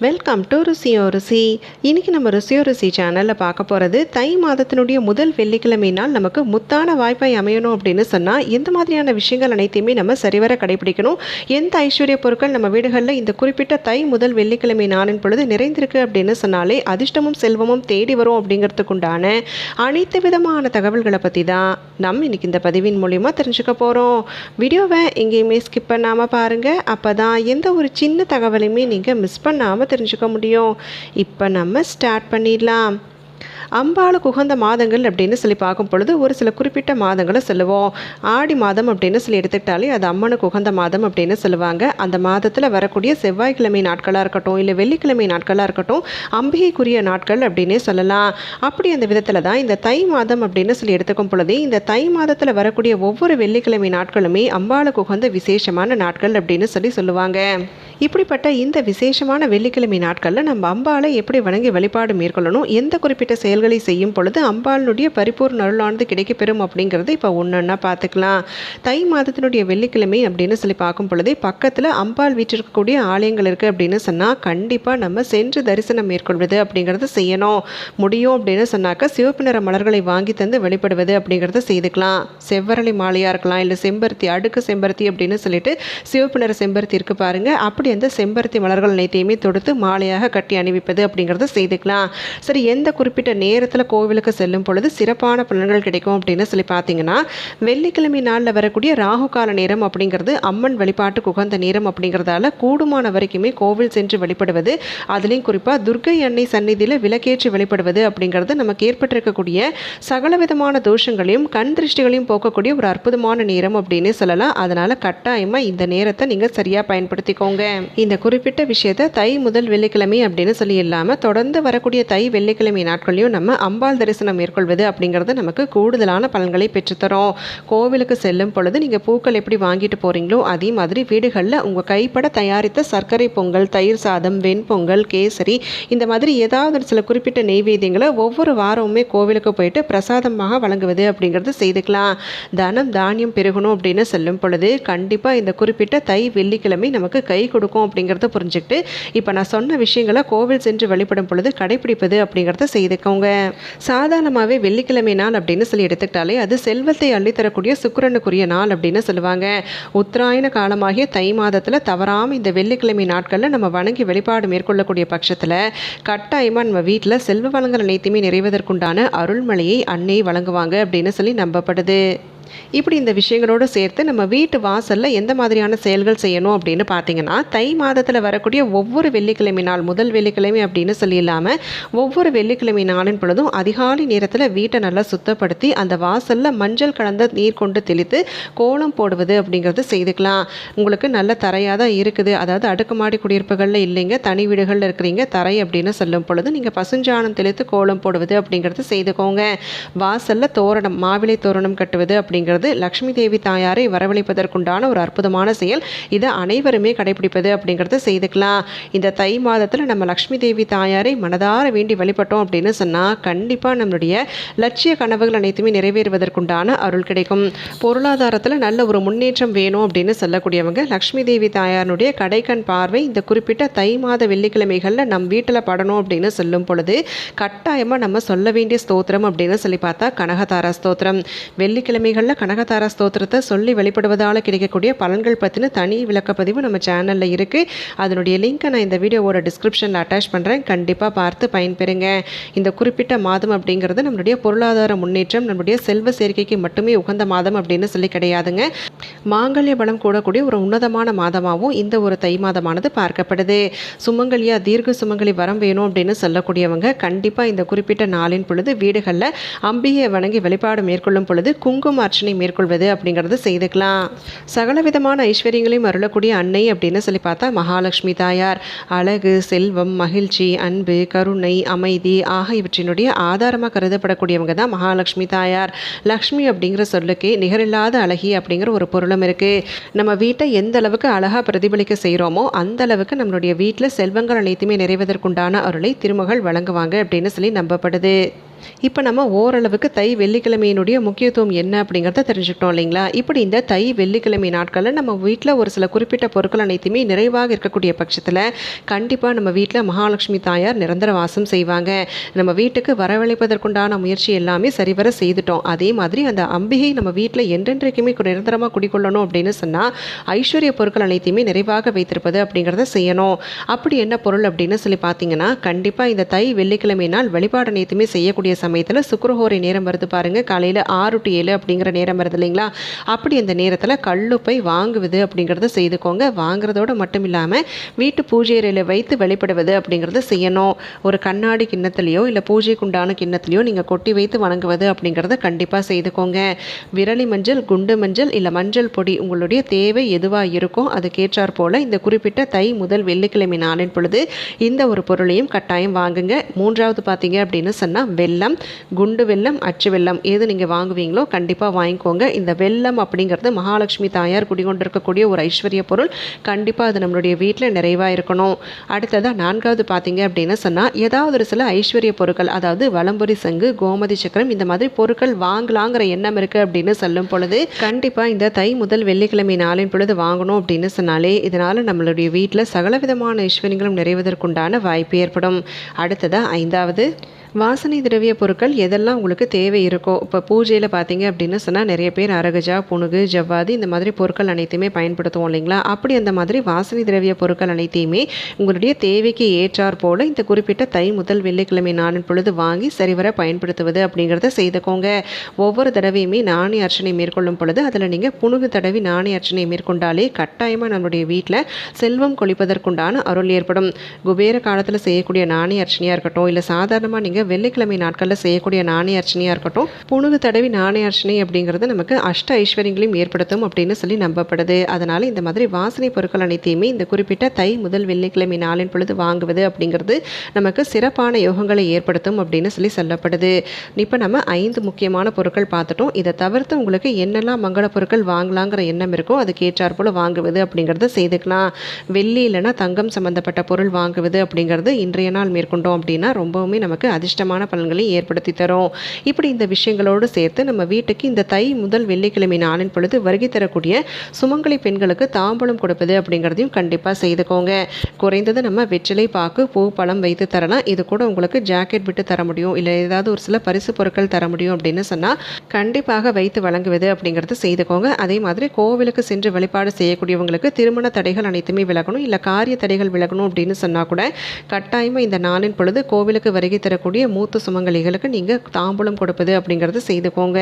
Welcome to ருசியோ ருசி இன்றைக்கி நம்ம ருசியோ ருசி சேனலில் பார்க்க போகிறது தை மாதத்தினுடைய முதல் வெள்ளிக்கிழமை நாள் நமக்கு முத்தான வாய்ப்பாய் அமையணும் அப்படின்னு சொன்னால் எந்த மாதிரியான விஷயங்கள் அனைத்தையுமே நம்ம சரிவர கடைபிடிக்கணும். எந்த ஐஸ்வர்ய பொருட்கள் நம்ம வீடுகளில் இந்த குறிப்பிட்ட தை முதல் வெள்ளிக்கிழமை நாளின் பொழுது நிறைந்திருக்கு அப்படின்னு சொன்னாலே அதிர்ஷ்டமும் செல்வமும் தேடி வரும் அப்படிங்கிறதுக்கு உண்டான அனைத்து விதமான தகவல்களை பற்றி தான் நம்ம இன்றைக்கி இந்த பதிவின் மூலிமா தெரிஞ்சுக்க போகிறோம் வீடியோவை எங்கேயுமே ஸ்கிப் பண்ணாமல் பாருங்கள் அப்போ தான் எந்த ஒரு சின்ன தகவலையுமே நீங்கள் மிஸ் பண்ணாமல் தெரிஞ்சுக்க முடியும். இப்போ நம்ம ஸ்டார்ட் பண்ணிடலாம். அம்பாளுக்கு உகந்த மாதங்கள் அப்படின்னு சொல்லி பார்க்கும் பொழுது ஒரு சில குறிப்பிட்ட மாதங்களை சொல்லுவோம். ஆடி மாதம் அப்படின்னு சொல்லி எடுத்துக்கிட்டாலே அது அம்மனுக்கு உகந்த மாதம் அப்படின்னு சொல்லுவாங்க. அந்த மாதத்தில் வரக்கூடிய செவ்வாய்க்கிழமை நாட்களாக இருக்கட்டும் இல்லை வெள்ளிக்கிழமை நாட்களாக இருக்கட்டும் அம்பிகைக்குரிய நாட்கள் அப்படின்னே சொல்லலாம். அப்படி அந்த விதத்தில் தான் இந்த தை மாதம் அப்படின்னு சொல்லி எடுத்துக்கும் பொழுதே இந்த தை மாதத்தில் வரக்கூடிய ஒவ்வொரு வெள்ளிக்கிழமை நாட்களுமே அம்பாளுக்கு உகந்த விசேஷமான நாட்கள் அப்படின்னு சொல்லி சொல்லுவாங்க. இப்படிப்பட்ட இந்த விசேஷமான வெள்ளிக்கிழமை நாட்களில் நம்ம அம்பாளை எப்படி வணங்கி வழிபாடு மேற்கொள்ளணும்? எந்த குறிப்பிட்ட செயல்களை செய்யும் பொழுது அம்பாளினுடைய பரிபூர்ண அருளானது கிடைக்கப்பெறும் அப்படிங்கிறத இப்போ ஒன்றுன்னா பார்த்துக்கலாம். தை மாதத்தினுடைய வெள்ளிக்கிழமை அப்படின்னு சொல்லி பார்க்கும் பொழுதே பக்கத்தில் அம்பாள் வீட்டிற்கக்கூடிய ஆலயங்கள் இருக்குது அப்படின்னு சொன்னால் கண்டிப்பாக நம்ம சென்று தரிசனம் மேற்கொள்வது அப்படிங்கிறத செய்யணும். முடியும் அப்படின்னு சொன்னாக்கா சிவப்பு நிற மலர்களை வாங்கி தந்து வெளிப்படுவது அப்படிங்கிறத செய்துக்கலாம். செவ்வரளி மாலையாக இருக்கலாம் இல்லை செம்பருத்தி அடுக்கு செம்பருத்தி அப்படின்னு சொல்லிட்டு சிவப்பு நிற செம்பருத்தி இருக்குது பாருங்கள் அப்படி அந்த செம்பருத்தி மலர்கள் அனைத்தையுமே தொடுத்து மாலையாக கட்டி அணிவிப்பது அப்படிங்கிறத செய்துக்கலாம். சரி எந்த குறிப்பிட்ட நேரத்தில் கோவிலுக்கு செல்லும் பொழுது சிறப்பான பலன்கள் கிடைக்கும் அப்படின்னு சொல்லி பார்த்தீங்கன்னா வெள்ளிக்கிழமை நாளில் வரக்கூடிய ராகு கால நேரம் அப்படிங்கிறது அம்மன் வழிபாட்டுக்கு உகந்த நேரம் அப்படிங்கிறதால கூடுமான வரைக்குமே கோவில் சென்று வழிபடுவது அதுலேயும் குறிப்பாக துர்க்கை அன்னை சந்நிதியில் விளக்கேற்றி வழிபடுவது அப்படிங்கிறது நமக்கு ஏற்பட்டிருக்கக்கூடிய சகல விதமான தோஷங்களையும் கண் திருஷ்டிகளையும் போக்கக்கூடிய ஒரு அற்புதமான நேரம் அப்படின்னு சொல்லலாம். அதனால் கட்டாயமாக இந்த நேரத்தை நீங்கள் சரியாக பயன்படுத்திக்கோங்க. இந்த குறிப்பிட்ட விஷயத்தை தை முதல் வெள்ளிக்கிழமை அப்படின்னு சொல்லி இல்லாமல் தொடர்ந்து வரக்கூடிய தை வெள்ளிக்கிழமை நாட்களையும் நம்ம அம்பாள் தரிசனம் மேற்கொள்வது அப்படிங்கிறது நமக்கு கூடுதலான பலன்களை பெற்றுத்தரும். கோவிலுக்கு செல்லும் பொழுது நீங்கள் பூக்கள் எப்படி வாங்கிட்டு போகிறீங்களோ அதே மாதிரி வீடுகளில் உங்கள் கைப்பட தயாரித்த சர்க்கரை பொங்கல் தயிர் சாதம் வெண்பொங்கல் கேசரி இந்த மாதிரி ஏதாவது சில குறிப்பிட்ட நெய்வேத்தியங்களை ஒவ்வொரு வாரமுமே கோவிலுக்கு போயிட்டு பிரசாதமாக வழங்குவது அப்படிங்கிறது செய்துக்கலாம். தனம் தானியம் பெருகணும் அப்படின்னு சொல்லும் பொழுது கண்டிப்பாக இந்த குறிப்பிட்ட தை வெள்ளிக்கிழமை நமக்கு கை கொடுக்கும் அப்படிங்கிறத புரிஞ்சுக்கிட்டு இப்போ நான் சொன்ன விஷயங்களை கோவில் சென்று வழிபடும் பொழுது கடைபிடிப்பது அப்படிங்கிறத செய்துக்கோங்க சாதாரணமாகவே வெள்ளிக்கிழமை நாள் அப்படின்னு சொல்லி எடுத்துக்கிட்டாலே அது செல்வத்தை அள்ளித்தரக்கூடிய சுக்கிரனுக்குரிய நாள் அப்படின்னு சொல்லுவாங்க. உத்தராயண காலமாகிய தை மாதத்தில் தவறாமல் இந்த வெள்ளிக்கிழமை நாட்களில் நம்ம வணங்கி வழிபாடு மேற்கொள்ளக்கூடிய பட்சத்தில் கட்டாயமாக நம்ம வீட்டில் செல்வ வளங்கள் அனைத்துமே நிறைவதற்குண்டான அருள்மலையை அன்னை வழங்குவாங்க அப்படின்னு சொல்லி நம்பப்படுது. இப்படி இந்த விஷயங்களோடு சேர்த்து நம்ம வீட்டு வாசலில் எந்த மாதிரியான செயல்கள் செய்யணும் அப்படின்னு பார்த்தீங்கன்னா தை மாதத்தில் வரக்கூடிய ஒவ்வொரு வெள்ளிக்கிழமை நாள் முதல் வெள்ளிக்கிழமை அப்படின்னு சொல்லி இல்லாமல் ஒவ்வொரு வெள்ளிக்கிழமை நாளின் பொழுதும் அதிகாலை நேரத்தில் வீட்டை நல்லா சுத்தப்படுத்தி அந்த வாசலில் மஞ்சள் கலந்த நீர் கொண்டு தெளித்து கோலம் போடுவது அப்படிங்கிறது செய்துக்கலாம். உங்களுக்கு நல்ல தரையாக தான் இருக்குது. அதாவது அடுக்குமாடி குடியிருப்புகளில் இல்லைங்க. தனி வீடுகளில் இருக்கிறீங்க. தரை அப்படின்னு சொல்லும் பொழுது நீங்கள் பசுஞ்சாணம் தெளித்து கோலம் போடுவது அப்படிங்கிறது செய்துக்கோங்க. வாசலில் தோரணம் மாவிலை தோரணம் கட்டுவது அப்படிங்கிறது லக்ஷ்மி தேவி தாயாரை வரவழைப்பதற்குண்டான ஒரு அற்புதமான செயல். இதை அனைவருமே கடைபிடிப்பது அப்படிங்கிறத செய்துக்கலாம். இந்த தை மாதத்தில் நம்ம லக்ஷ்மி தேவி தாயாரை மனதார வேண்டி வழிபட்டோம் அப்படின்னு சொன்னால் கண்டிப்பாக நம்மளுடைய லட்சிய கனவுகள் அனைத்துமே நிறைவேறுவதற்குண்டான அருள் கிடைக்கும். பொருளாதாரத்தில் நல்ல ஒரு முன்னேற்றம் வேணும் அப்படின்னு சொல்லக்கூடியவங்க லக்ஷ்மி தேவி தாயாருடைய கடைக்கண் பார்வை இந்த குறிப்பிட்ட தை மாத வெள்ளிக்கிழமைகளில் நம் வீட்டில் படணும் அப்படின்னு சொல்லும் பொழுது கட்டாயமாக நம்ம சொல்ல வேண்டிய ஸ்தோத்திரம் அப்படின்னு சொல்லி பார்த்தா கனகதாரா ஸ்தோத்திரம். வெள்ளிக்கிழமைகள் வெள்ளிக்கிழமைகளில் கனகதாரா ஸ்தோத்திரத்தை சொல்லி வெளிப்படுவதால் கிடைக்கக்கூடிய பலன்கள் பற்றின தனி விளக்கப்பதிவு நம்ம சேனலில் இருக்குது அதனுடைய லிங்க்கை நான் இந்த வீடியோவோட டிஸ்கிரிப்ஷனில் அட்டாச் பண்ணுறேன் கண்டிப்பாக பார்த்து பயன்பெறுங்க. இந்த குறிப்பிட்ட மாதம் அப்படிங்கிறது நம்மளுடைய பொருளாதார முன்னேற்றம் நம்மளுடைய செல்வ சேர்க்கைக்கு மட்டுமே உகந்த மாதம் அப்படின்னு சொல்லி கிடையாதுங்க. மாங்கல்ய பலம் கூடக்கூடிய ஒரு உன்னதமான மாதமாகவும் இந்த ஒரு தை மாதமானது பார்க்கப்படுது. சுமங்கலியா தீர்க்க சுமங்கலி வரம் வேணும் அப்படின்னு சொல்லக்கூடியவங்க கண்டிப்பாக இந்த குறிப்பிட்ட நாளின் பொழுது வீடுகளில் அம்பியை வணங்கி வழிபாடு மேற்கொள்ளும் பொழுது குங்கும அர்ச்சனை மேற்கொள்வது அப்படிங்கிறது செய்துக்கலாம். சகல விதமான ஐஸ்வர்யங்களையும் அருளக்கூடிய அன்னை அப்படின்னு சொல்லி பார்த்தா மகாலட்சுமி தாயார். அழகு செல்வம் மகிழ்ச்சி அன்பு கருணை அமைதி ஆகியவற்றினுடைய ஆதாரமாக கருதப்படக்கூடியவங்க தான் மகாலட்சுமி தாயார். லக்ஷ்மி அப்படிங்கிற சொல்லுக்கு நிகரில்லாத அழகி அப்படிங்கிற ஒரு பொருளும் இருக்குது நம்ம வீட்டை எந்த அளவுக்கு அழகாக பிரதிபலிக்க செய்கிறோமோ அந்த அளவுக்கு நம்மளுடைய வீட்டில் செல்வங்கள் அனைத்துமே நிறைவதற்குண்டான அருளை திருமகள் வழங்குவாங்க அப்படின்னு சொல்லி நம்பப்படுது. இப்போ நம்ம ஓரளவுக்கு தை வெள்ளிக்கிழமையினுடைய முக்கியத்துவம் என்ன அப்படிங்கிறத தெரிஞ்சுக்கிட்டோம் இல்லைங்களா? இப்படி இந்த தை வெள்ளிக்கிழமை நாட்களில் நம்ம வீட்டில் ஒரு சில குறிப்பிட்ட பொருட்கள் அனைத்துமே நிறைவாக இருக்கக்கூடிய பட்சத்தில் கண்டிப்பாக நம்ம வீட்டில் மகாலட்சுமி தாயார் நிரந்தர வாசம் செய்வாங்க. நம்ம வீட்டுக்கு வரவழைப்பதற்குண்டான முயற்சி எல்லாமே சரிவர செய்துட்டோம். அதே மாதிரி அந்த அம்பிகை நம்ம வீட்டில் என்றென்றைக்குமே நிரந்தரமாக குடிக்கொள்ளணும் அப்படின்னு சொன்னால் ஐஸ்வர்ய பொருட்கள் அனைத்தையுமே நிறைவாக வைத்திருப்பது அப்படிங்கிறத செய்யணும். அப்படி என்ன பொருள் அப்படின்னு சொல்லி பார்த்தீங்கன்னா கண்டிப்பாக இந்த தை வெள்ளிக்கிழமை நாள் வழிபாடு அனைத்துமே செய்யக்கூடிய சமயத்தில் சுக்கரஹோரை நேரம் வருது பாருங்க. காலையில் ஆறு டு ஏழு அப்படிங்கிற நேரம் வருது இல்லைங்களா? அப்படி அந்த நேரத்தில் கல்லுப்பை வாங்குவது அப்படிங்கிறத செய்துக்கோங்க. வாங்குறதோட மட்டும் இல்லாமல் வீட்டு பூஜை அறையில் வைத்து வெளிப்படுவது அப்படிங்கிறத செய்யணும். ஒரு கண்ணாடி கிண்ணத்துலையோ இல்லை பூஜைக்குண்டான கிண்ணத்துலேயோ கிண்ணத்துலையோ நீங்கள் கொட்டி வைத்து வணங்குவது அப்படிங்கிறத கண்டிப்பாக செய்துக்கோங்க. விரலி மஞ்சள் குண்டு மஞ்சள் இல்லை மஞ்சள் பொடி உங்களுடைய தேவை எதுவாக இருக்கோ அதுக்கேற்றாற் போல் இந்த குறிப்பிட்ட தை முதல் வெள்ளிக்கிழமை நாளின் பொழுது இந்த ஒரு பொருளையும் கட்டாயம் வாங்குங்க. மூன்றாவது பார்த்தீங்க அப்படின்னு சொன்னால் வெள்ளை. வெள்ளம் குண்டு வெள்ளம் அச்சு வெள்ளம் எது நீங்கள் வாங்குவீங்களோ கண்டிப்பாக வாங்கிக்கோங்க. இந்த வெல்லம் அப்படிங்கிறது மகாலட்சுமி தாயார் குடிகொண்டிருக்கக்கூடிய ஒரு ஐஸ்வர்ய பொருள். கண்டிப்பாக அது நம்மளுடைய வீட்டில் நிறைவாக இருக்கணும். அடுத்ததாக நான்காவது பார்த்தீங்க அப்படின்னு சொன்னால் ஏதாவது ஒரு சில ஐஸ்வர்ய பொருட்கள் அதாவது வளம்புரி சங்கு கோமதி சக்கரம் இந்த மாதிரி பொருட்கள் வாங்கலாங்கிற எண்ணம் இருக்குது அப்படின்னு சொல்லும் பொழுது கண்டிப்பாக இந்த தை முதல் வெள்ளிக்கிழமை நாளின் பொழுது வாங்கணும் அப்படின்னு சொன்னாலே இதனால் நம்மளுடைய வீட்டில் சகலவிதமான ஐஸ்வர்யங்களும் நிறைவதற்குண்டான வாய்ப்பு ஏற்படும். அடுத்ததாக ஐந்தாவது. வாசனை திரவிய பொருட்கள் எதெல்லாம் உங்களுக்கு தேவை இருக்கோ இப்போ பூஜையில் பார்த்தீங்க அப்படின்னு சொன்னால் நிறைய பேர் அரகஜா புணுகு ஜவ்வாது இந்த மாதிரி பொருட்கள் அனைத்தையுமே பயன்படுத்துவோம் இல்லைங்களா? அப்படி அந்த மாதிரி வாசனை திரவிய பொருட்கள் அனைத்தையுமே உங்களுடைய தேவைக்கு ஏற்றார் போல இந்த குறிப்பிட்ட தை முதல் வெள்ளிக்கிழமை நாளின் பொழுது வாங்கி சரிவர பயன்படுத்துவது அப்படிங்கிறத செய்துக்கோங்க. ஒவ்வொரு தடவையுமே நாணய அர்ச்சனை மேற்கொள்ளும் பொழுது அதில் நீங்கள் புணுகு தடவி நாணய அர்ச்சனை மேற்கொண்டாலே கட்டாயமாக நம்மளுடைய வீட்டில் செல்வம் கொளிப்பதற்குண்டான அருள் ஏற்படும். குபேர காலத்தில் செய்யக்கூடிய நாணய அர்ச்சனையாக இருக்கட்டும் இல்லை சாதாரணமாக நீங்கள் வெள்ளிக்கிழமை நாட்களில் செய்யக்கூடிய நாணய அர்ச்சனையாக இருக்கட்டும் புணுகு தடவி நாணய அர்ச்சனை அப்படிங்கிறது நமக்கு அஷ்ட ஐஸ்வர்யங்களையும் ஏற்படுத்தும் அப்படின்னு சொல்லி நம்பப்படுது. அதனால் இந்த மாதிரி வாசனை பொருட்கள் அனைத்தையுமே இந்த குறிப்பிட்ட தை முதல் வெள்ளிக்கிழமை நாளின் பொழுது வாங்குவது அப்படிங்கிறது நமக்கு சிறப்பான யோகங்களை ஏற்படுத்தும் அப்படின்னு சொல்லி சொல்லப்படுது. இப்போ நம்ம ஐந்து முக்கியமான பொருட்கள் பார்த்துட்டோம். இதை தவிர்த்து உங்களுக்கு என்னெல்லாம் மங்கள பொருட்கள் வாங்கலாங்கிற எண்ணம் இருக்கோ அதுக்கு ஏற்றார் போல் வாங்குவது அப்படிங்கிறத செய்துக்கலாம். வெள்ளி இல்லைனா தங்கம் சம்மந்தப்பட்ட பொருள் வாங்குவது அப்படிங்கிறது இன்றைய நாள் மேற்கொண்டோம் அப்படின்னா ரொம்பவுமே நமக்கு அதிர்ஷ்டமான பலன்களை ஏற்படுத்தி தரும். இப்படி இந்த விஷயங்களோடு சேர்த்து நம்ம வீட்டுக்கு இந்த தை முதல் வெள்ளிக்கிழமை நாளின் பொழுது வருகை தரக்கூடிய சுமங்கலி பெண்களுக்கு தாம்பூலம் கொடுப்பது அப்படிங்கிறதையும் கண்டிப்பாக செய்துக்கோங்க. குறைந்தது நம்ம வெற்றிலை பாக்கு பூ பழம் வைத்து தரலாம். இது கூட உங்களுக்கு ஜாக்கெட் விட்டு தர முடியும். இல்லை ஏதாவது ஒரு சில பரிசு பொருட்கள் தர முடியும் அப்படின்னு சொன்னால் கண்டிப்பாக வைத்து வழங்குவது அப்படிங்கிறது செய்துக்கோங்க. அதே மாதிரி கோவிலுக்கு சென்று வழிபாடு செய்யக்கூடியவங்களுக்கு திருமண தடைகள் அனைத்துமே விலகணும். இல்லை காரிய தடைகள் விலகணும் அப்படின்னு சொன்னால் கூட கட்டாயமாக இந்த நாளின் பொழுது கோவிலுக்கு வருகை தரக்கூடிய மூத்த சுமங்கலிகளுக்கு நீங்கள் தாம்பூலம் கொடுப்பது அப்படிங்கிறது செய்துக்கோங்க.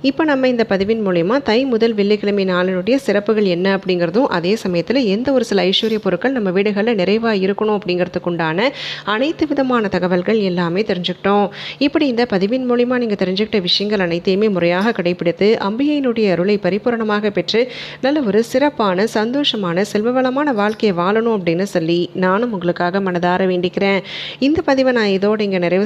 இப்போ நம்ம இந்த பதிவின் மூலயமா தை முதல் வெள்ளிக்கிழமை நாளினுடைய சிறப்புகள் என்ன அப்படிங்கிறதும் அதே சமயத்தில் எந்த ஒரு சில ஐஸ்வர்ய பொருட்கள் நம்ம வீடுகளில் நிறைவாக இருக்கணும் அப்படிங்கிறதுக்குண்டான அனைத்து விதமான தகவல்கள் எல்லாமே தெரிஞ்சுக்கிட்டோம். இப்படி இந்த பதிவின் மூலிமா நீங்கள் தெரிஞ்சுக்கிட்ட விஷயங்கள் அனைத்தையுமே முறையாக கடைபிடித்து அம்பிகையினுடைய அருளை பரிபூரணமாக பெற்று நல்ல ஒரு சிறப்பான சந்தோஷமான செல்வவளமான வாழ்க்கையை வாழணும் அப்படின்னு சொல்லி நானும் உங்களுக்காக மனதார வேண்டிக்கிறேன். இந்த பதிவை நான் இதோடு இங்கே நிறைவு